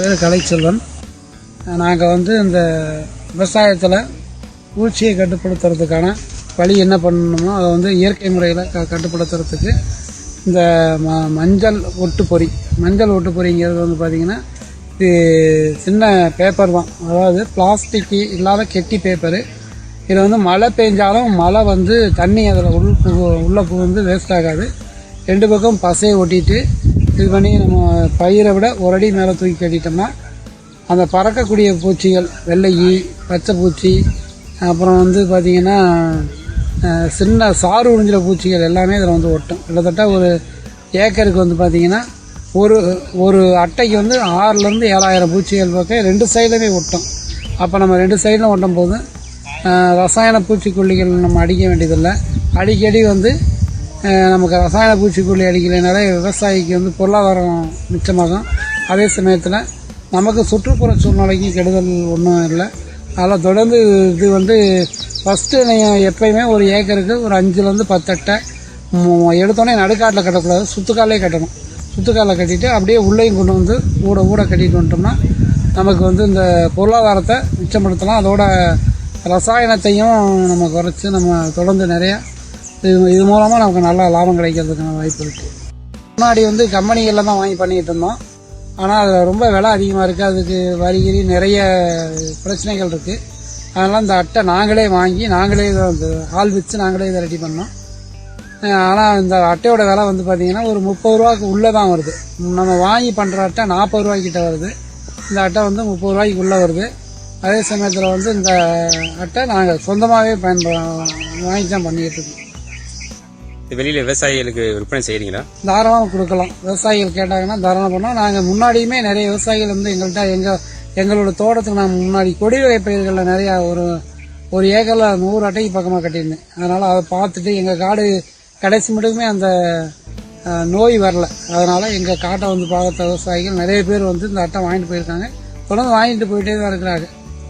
பேர் கலைச்செல்வன். நாங்கள் வந்து இந்த விவசாயத்தில் பூச்சியை கட்டுப்படுத்துறதுக்கான வழி என்ன பண்ணணுமோ அதை வந்து இயற்கை முறையில் க கட்டுப்படுத்துறதுக்கு இந்த ம மஞ்சள் ஒட்டுப்பொறி மஞ்சள் ஒட்டுப்பொறிங்கிறது வந்து பார்த்திங்கன்னா இது சின்ன பேப்பர் தான். அதாவது பிளாஸ்டிக் இல்லாத கெட்டி பேப்பரு இதில் வந்து மழை பெஞ்சாலும் மழை வந்து தண்ணி அதில் உள் புகு உள்ளே புகுந்து வேஸ்ட் ஆகாது. ரெண்டு பக்கம் பசையை ஒட்டிட்டு இது பண்ணி நம்ம பயிரை விட ஒரு அடி மேலே தூக்கி கட்டிட்டோம்னா அந்த பறக்கக்கூடிய பூச்சிகள் வெள்ளை பச்சை பூச்சி அப்புறம் வந்து பார்த்திங்கன்னா சின்ன சாறு உறிஞ்சிற பூச்சிகள் எல்லாமே இதில் வந்து ஒட்டும். கிட்டத்தட்ட ஒரு ஏக்கருக்கு வந்து பார்த்திங்கன்னா ஒரு ஒரு அட்டைக்கு வந்து ஆறுலேருந்து ஏழாயிரம் பூச்சிகள் பக்கம் ரெண்டு சைடுமே ஒட்டும். அப்போ நம்ம ரெண்டு சைடில் ஒட்டும் போது ரசாயன பூச்சிக்கொல்லிகள் நம்ம அடிக்க வேண்டியதில்லை. அடிக்கடி வந்து நமக்கு ரசாயன பூச்சிக்கொல்லி அடிக்கலைனாலே விவசாயிக்கு வந்து பொருளாதாரம் மிச்சமாகும். அதே சமயத்தில் நமக்கு சுற்றுப்புற சூழ்நிலைக்கு கெடுதல் ஒன்றும் இல்லை. அதில் தொடர்ந்து இது வந்து ஃபஸ்ட்டு நீங்கள் எப்பயுமே ஒரு ஏக்கருக்கு ஒரு அஞ்சுலேருந்து பத்து அட்டை எடுத்தோடனே நடுக்காட்டில் கட்டக்கூடாது. சுத்துக்காலே கட்டணும். சுத்துக்காலில் கட்டிட்டு அப்படியே உள்ளேயும் கொண்டு வந்து ஊட ஊட கட்டிட்டு வந்துட்டோம்னா நமக்கு வந்து இந்த பொருளாதாரத்தை மிச்சப்படுத்தலாம். அதோட ரசாயனத்தையும் நம்ம குறைச்சி நம்ம தொடர்ந்து நிறையா இது இது மூலமாக நமக்கு நல்ல லாபம் கிடைக்கிறதுக்கான வாய்ப்பு இருக்குது முன்னாடி வந்து கம்பெனிகளில் தான் வாங்கி பண்ணிக்கிட்டு இருந்தோம். ஆனால் அதில் ரொம்ப விலை அதிகமாக இருக்குது அதுக்கு வரிகிரி நிறைய பிரச்சனைகள் இருக்குது அதனால் இந்த அட்டை நாங்களே வாங்கி நாங்களே இதை வந்து ஆள் வச்சு நாங்களே இதை ரெடி பண்ணோம். ஆனால் இந்த அட்டையோட விலை வந்து பார்த்திங்கன்னா ஒரு முப்பது ரூபாய்க்கு உள்ளே தான் வருது. நம்ம வாங்கி பண்ணுற அட்டை நாற்பது ரூபாய்க்கிட்ட வருது. இந்த அட்டை வந்து முப்பது ரூபாய்க்கு உள்ளே வருது. அதே சமயத்தில் வந்து இந்த அட்டை நாங்கள் சொந்தமாகவே பயன்ப வாங்கி தான் பண்ணிக்கிட்டு இருக்கோம். வெளியில விவசாயிகளுக்கு விற்பனை செய்கிறீங்களா தாராளமாக கொடுக்கலாம். விவசாயிகள் கேட்டாங்கன்னா தாராளம் பண்ணோம் நாங்கள் முன்னாடியுமே நிறைய விவசாயிகள் வந்து எங்கள்கிட்ட எங்கள் எங்களோட தோட்டத்துக்கு நான் முன்னாடி கொடி வகை பயிர்களில் நிறையா ஒரு ஒரு ஏக்கரில் நூறு அட்டைக்கு பக்கமாக கட்டியிருந்தேன். அதனால் அதை பார்த்துட்டு எங்கள் காடு கடைசி மட்டுமே அந்த நோய் வரல. அதனால் எங்கள் காட்டை வந்து பார்த்த விவசாயிகள் நிறைய பேர் வந்து இந்த அட்டை வாங்கிட்டு போயிருக்காங்க. தொடர்ந்து வாங்கிட்டு போயிட்டே தான் இருக்கிறாங்க.